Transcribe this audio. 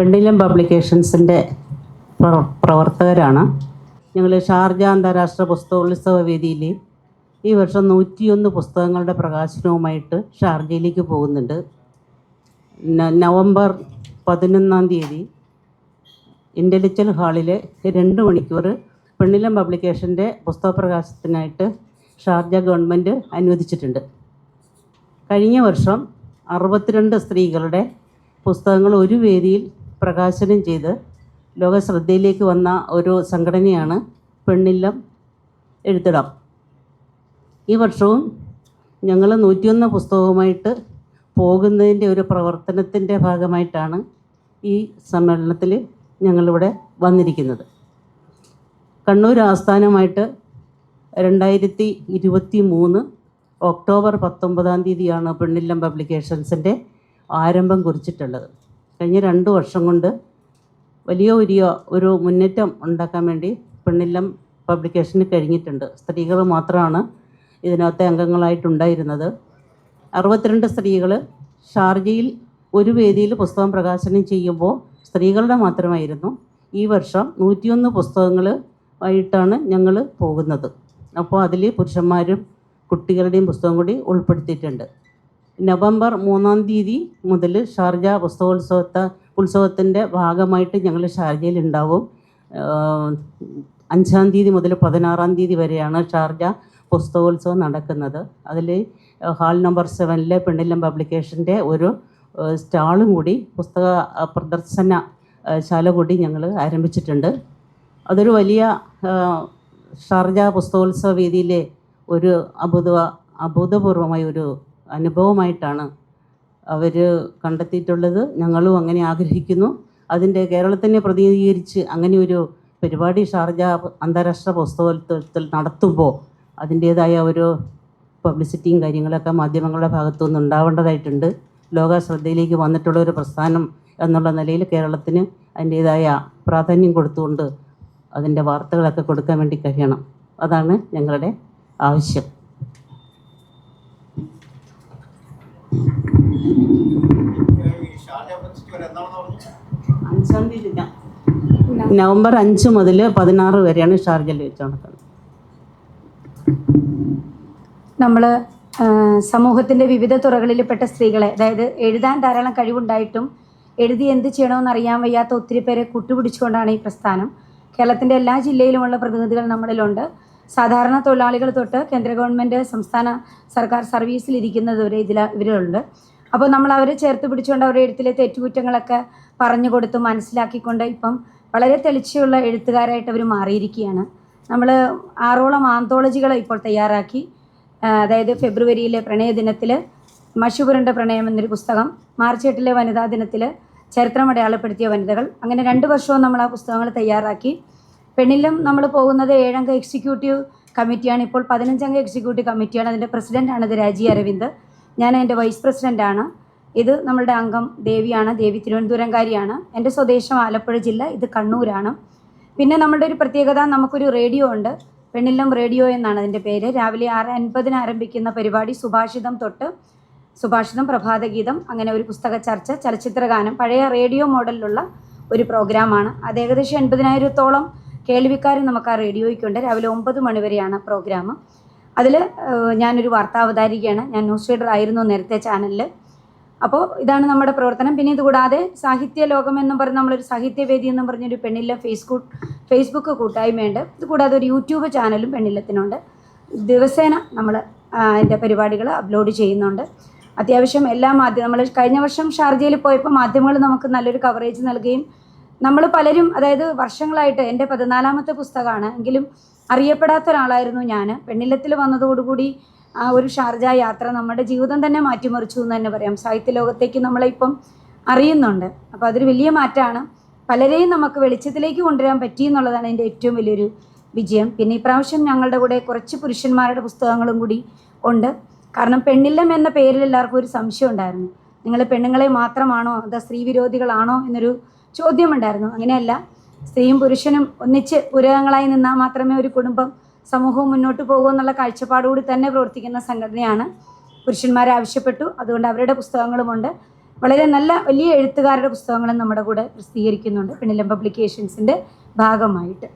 പെണ്ണിലം പബ്ലിക്കേഷൻസിന്റെ പ്ര- പ്രവർത്തകരാണ്. ഞങ്ങൾ ഷാർജ അന്താരാഷ്ട്ര പുസ്തകോത്സവ വേദിയിൽ ഈ വർഷം നൂറ്റിയൊന്ന് പുസ്തകങ്ങളുടെ പ്രകാശനവുമായിട്ട് ഷാർജയിലേക്ക് പോകുന്നുണ്ട്. നവംബർ പതിനൊന്നാം തീയതി ഇന്റലിച്ചൽ ഹാളിൽ രണ്ട് മണിക്കൂർ പെണ്ണിലം പബ്ലിക്കേഷന്റെ പുസ്തക പ്രകാശത്തിനായിട്ട് ഷാർജ ഗവൺമെന്റ് അനുവദിച്ചിട്ടുണ്ട്. കഴിഞ്ഞ വർഷം അറുപത്തിരണ്ട് സ്ത്രീകളുടെ പുസ്തകങ്ങൾ ഒരു വേദിയിൽ പ്രകാശനം ചെയ്ത് ലോക ശ്രദ്ധയിലേക്ക് വന്ന ഒരു സംഘടനയാണ് പെണ്ണില്ലം എഴുത്തിടം. ഈ വർഷവും ഞങ്ങൾ നൂറ്റിയൊന്ന് പുസ്തകവുമായിട്ട് പോകുന്നതിന്റെ ഒരു പ്രവർത്തനത്തിന്റെ ഭാഗമായിട്ടാണ് ഈ സമ്മേളനത്തിൽ ഞങ്ങളിവിടെ വന്നിരിക്കുന്നത്. കണ്ണൂർ ആസ്ഥാനമായിട്ട് രണ്ടായിരത്തി ഇരുപത്തി മൂന്ന് ഒക്ടോബർ പത്തൊമ്പതാം തീയതിയാണ് പെണ്ണില്ലം പബ്ലിക്കേഷൻസിന്റെ ആരംഭം കുറിച്ചിട്ടുള്ളത്. കഴിഞ്ഞ രണ്ട് വർഷം കൊണ്ട് വലിയ വലിയ ഒരു മുന്നേറ്റം ഉണ്ടാക്കാൻ വേണ്ടി പെണ്ണില്ലം പബ്ലിക്കേഷന് കഴിഞ്ഞിട്ടുണ്ട്. സ്ത്രീകൾ മാത്രമാണ് ഇതിനകത്തെ അംഗങ്ങളായിട്ടുണ്ടായിരുന്നത് അറുപത്തിരണ്ട് സ്ത്രീകൾ ഷാർജയിൽ ഒരു വേദിയിൽ പുസ്തകം പ്രകാശനം ചെയ്യുമ്പോൾ സ്ത്രീകളുടെ മാത്രമായിരുന്നു. ഈ വർഷം നൂറ്റിയൊന്ന് പുസ്തകങ്ങൾ ആയിട്ടാണ് ഞങ്ങൾ പോകുന്നത്. അപ്പോൾ അതിൽ പുരുഷന്മാരും കുട്ടികളുടെയും പുസ്തകം കൂടി ഉൾപ്പെടുത്തിയിട്ടുണ്ട്. നവംബർ മൂന്നാം തീയതി മുതൽ ഷാർജ പുസ്തകോത്സവത്തെ ഉത്സവത്തിന്റെ ഭാഗമായിട്ട് ഞങ്ങൾ ഷാർജയിൽ ഉണ്ടാവും. അഞ്ചാം തീയതി മുതൽ പതിനാറാം തീയതി വരെയാണ് ഷാർജ പുസ്തകോത്സവം നടക്കുന്നത്. അതിൽ ഹാൾ നമ്പർ സെവനിലെ പെണ്ണില്ലം പബ്ലിക്കേഷന്റെ ഒരു സ്റ്റാളും കൂടി പുസ്തക പ്രദർശന ശാല കൂടി ഞങ്ങൾ ആരംഭിച്ചിട്ടുണ്ട്. അതൊരു വലിയ ഷാർജ പുസ്തകോത്സവ വേദിയിലെ ഒരു അഭൂത അഭൂതപൂർവമായ ഒരു അനുഭവമായിട്ടാണ് അവർ കണ്ടെത്തിയിട്ടുള്ളത്. ഞങ്ങളും അങ്ങനെ ആഗ്രഹിക്കുന്നു. അതിന്റെ കേരളത്തിനെ പ്രതിനിധീകരിച്ച് അങ്ങനെ ഒരു പരിപാടി ഷാർജ അന്താരാഷ്ട്ര പുസ്തകോത്സവത്തിൽ നടത്തുമ്പോൾ അതിന്റേതായ ഒരു പബ്ലിസിറ്റിയും കാര്യങ്ങളൊക്കെ മാധ്യമങ്ങളുടെ ഭാഗത്തു നിന്ന് ഉണ്ടാവേണ്ടതായിട്ടുണ്ട്. ലോക ശ്രദ്ധയിലേക്ക് വന്നിട്ടുള്ള ഒരു പ്രസ്ഥാനം എന്നുള്ള നിലയിൽ കേരളത്തിന് അതിന്റേതായ പ്രാധാന്യം കൊടുത്തുകൊണ്ട് അതിന്റെ വാർത്തകളൊക്കെ കൊടുക്കാൻ വേണ്ടി കഴിയണം. അതാണ് ഞങ്ങളുടെ ആവശ്യം അഞ്ചാം തീയതി ന- നവംബർ അഞ്ച് മുതൽ പതിനാറ് വരെയാണ് ഷാർജയിൽ വെച്ച് നടക്കുന്നത് നമ്മൾ സമൂഹത്തിന്റെ വിവിധ തുറകളിൽപ്പെട്ട സ്ത്രീകളെ അതായത് എഴുതാൻ ധാരാളം കഴിവുണ്ടായിട്ടും എഴുതി എന്ത് ചെയ്യണമെന്ന് അറിയാൻ വയ്യാത്ത ഒത്തിരി പേരെ കുട്ടുപിടിച്ചുകൊണ്ടാണ് ഈ പ്രസ്ഥാനം. കേരളത്തിന്റെ എല്ലാ ജില്ലയിലുമുള്ള പ്രതിനിധികൾ നമ്മളിലുണ്ട്. സാധാരണ തൊഴിലാളികൾ തൊട്ട് കേന്ദ്ര ഗവൺമെന്റ് സംസ്ഥാന സർക്കാർ സർവീസിൽ ഇരിക്കുന്നത് വരെ ഇതിൽ ഇവരുണ്ട്. അപ്പോൾ നമ്മൾ അവരെ ചേർത്ത് പിടിച്ചുകൊണ്ട് അവരുടെ എഴുത്തിലെ തെറ്റുകുറ്റങ്ങളൊക്കെ പറഞ്ഞു കൊടുത്ത് മനസ്സിലാക്കിക്കൊണ്ട് ഇപ്പം വളരെ തെളിച്ചുള്ള എഴുത്തുകാരായിട്ട് അവർ മാറിയിരിക്കുകയാണ്. നമ്മൾ ആറോളം ആന്തോളജികൾ ഇപ്പോൾ തയ്യാറാക്കി. അതായത് ഫെബ്രുവരിയിലെ പ്രണയദിനത്തിൽ മഷുപുരണ്ട പ്രണയം എന്നൊരു പുസ്തകം മാർച്ച് എട്ടിലെ വനിതാ ദിനത്തിൽ ചരിത്രം അടയാളപ്പെടുത്തിയ വനിതകൾ. അങ്ങനെ രണ്ട് വർഷവും നമ്മൾ ആ പുസ്തകങ്ങൾ തയ്യാറാക്കി. പെണ്ണിലും നമ്മൾ പോകുന്നത് ഏഴംഗ എക്സിക്യൂട്ടീവ് കമ്മിറ്റിയാണ് ഇപ്പോൾ പതിനഞ്ചംഗ എക്സിക്യൂട്ടീവ് കമ്മിറ്റിയാണ് അതിന്റെ പ്രസിഡന്റാണ് രാജി അരവിന്ദ്. ഞാൻ എന്റെ വൈസ് പ്രസിഡന്റാണ് ഇത് നമ്മളുടെ അംഗം ദേവിയാണ് ദേവി തിരുവനന്തപുരംകാരിയാണ്. എന്റെ സ്വദേശം ആലപ്പുഴ ജില്ല ഇത് കണ്ണൂരാണ്. പിന്നെ നമ്മളുടെ ഒരു പ്രത്യേകത നമുക്കൊരു റേഡിയോ ഉണ്ട്. പെണ്ണില്ലം റേഡിയോ എന്നാണ് അതിന്റെ പേര്. രാവിലെ ആറ് അൻപതിന് ആരംഭിക്കുന്ന പരിപാടി സുഭാഷിതം തൊട്ട് സുഭാഷിതം പ്രഭാതഗീതം അങ്ങനെ ഒരു പുസ്തക ചർച്ച ചലച്ചിത്രഗാനം പഴയ റേഡിയോ മോഡലിലുള്ള ഒരു പ്രോഗ്രാമാണ് അത് ഏകദേശം എൺപതിനായിരത്തോളം കേൾവിക്കാർ നമുക്ക് ആ റേഡിയോയ്ക്കുണ്ട് രാവിലെ ഒമ്പത് മണിവരെയാണ് പ്രോഗ്രാം അതിൽ ഞാനൊരു വാർത്താ അവതാരികയാണ് ഞാൻ ന്യൂസ് റീഡർ ആയിരുന്നു നേരത്തെ ചാനലിൽ അപ്പോൾ ഇതാണ് നമ്മുടെ പ്രവർത്തനം. പിന്നെ ഇതുകൂടാതെ സാഹിത്യ ലോകം എന്നും പറഞ്ഞ് നമ്മളൊരു സാഹിത്യവേദി എന്നും പറഞ്ഞൊരു പെണ്ണില്ല ഫേസ്ബുക്ക് ഫേസ്ബുക്ക് കൂട്ടായ്മയുണ്ട്. ഇതുകൂടാതെ ഒരു യൂട്യൂബ് ചാനലും പെണ്ണില്ലത്തിനുണ്ട് ദിവസേന നമ്മൾ അതിന്റെ പരിപാടികൾ അപ്ലോഡ് ചെയ്യുന്നുണ്ട്. അത്യാവശ്യം എല്ലാ മാധ്യമ നമ്മൾ കഴിഞ്ഞ വർഷം ഷാർജയിൽ പോയപ്പോൾ മാധ്യമങ്ങൾ നമുക്ക് നല്ലൊരു കവറേജ് നൽകുകയും നമ്മൾ പലരും അതായത് വർഷങ്ങളായിട്ട് എന്റെ പതിനാലാമത്തെ പുസ്തകമാണ്. എങ്കിലും അറിയപ്പെടാത്ത ഒരാളായിരുന്നു ഞാൻ പെണ്ണില്ലത്തിൽ വന്നതോടുകൂടി ആ ഒരു ഷാർജ യാത്ര നമ്മുടെ ജീവിതം തന്നെ മാറ്റിമറിച്ചു എന്ന് തന്നെ പറയാം. സാഹിത്യ ലോകത്തേക്ക് നമ്മളെ ഇപ്പം അറിയുന്നുണ്ട്. അപ്പോൾ അതൊരു വലിയ മാറ്റമാണ് പലരെയും നമുക്ക് വെളിച്ചത്തിലേക്ക് കൊണ്ടുവരാൻ പറ്റി എന്നുള്ളതാണ് എന്റെ ഏറ്റവും വലിയൊരു വിജയം. പിന്നെ ഇപ്രാവശ്യം ഞങ്ങളുടെ കൂടെ കുറച്ച് പുരുഷന്മാരുടെ പുസ്തകങ്ങളും കൂടി ഉണ്ട്. കാരണം പെണ്ണില്ലം എന്ന പേരിൽ എല്ലാവർക്കും ഒരു സംശയം ഉണ്ടായിരുന്നു. നിങ്ങൾ പെണ്ണുങ്ങളെ മാത്രമാണോ അതോ സ്ത്രീ വിരോധികളാണോ എന്നൊരു ചോദ്യമുണ്ടായിരുന്നു. അങ്ങനെയല്ല. സ്ത്രീയും പുരുഷനും ഒന്നിച്ച് പൂരകങ്ങളായി നിന്നാൽ മാത്രമേ ഒരു കുടുംബം സമൂഹവും മുന്നോട്ട് പോകൂ എന്നുള്ള കാഴ്ചപ്പാടുകൂടി തന്നെ പ്രവർത്തിക്കുന്ന സംഘടനയാണ്. പുരുഷന്മാരെ ആവശ്യപ്പെട്ടു. അതുകൊണ്ട് അവരുടെ പുസ്തകങ്ങളുമുണ്ട്. വളരെ നല്ല വലിയ എഴുത്തുകാരുടെ പുസ്തകങ്ങളും നമ്മുടെ കൂടെ പ്രസിദ്ധീകരിക്കുന്നുണ്ട്. പിന്നിലം പബ്ലിക്കേഷൻസിന്റെ ഭാഗമായിട്ട്.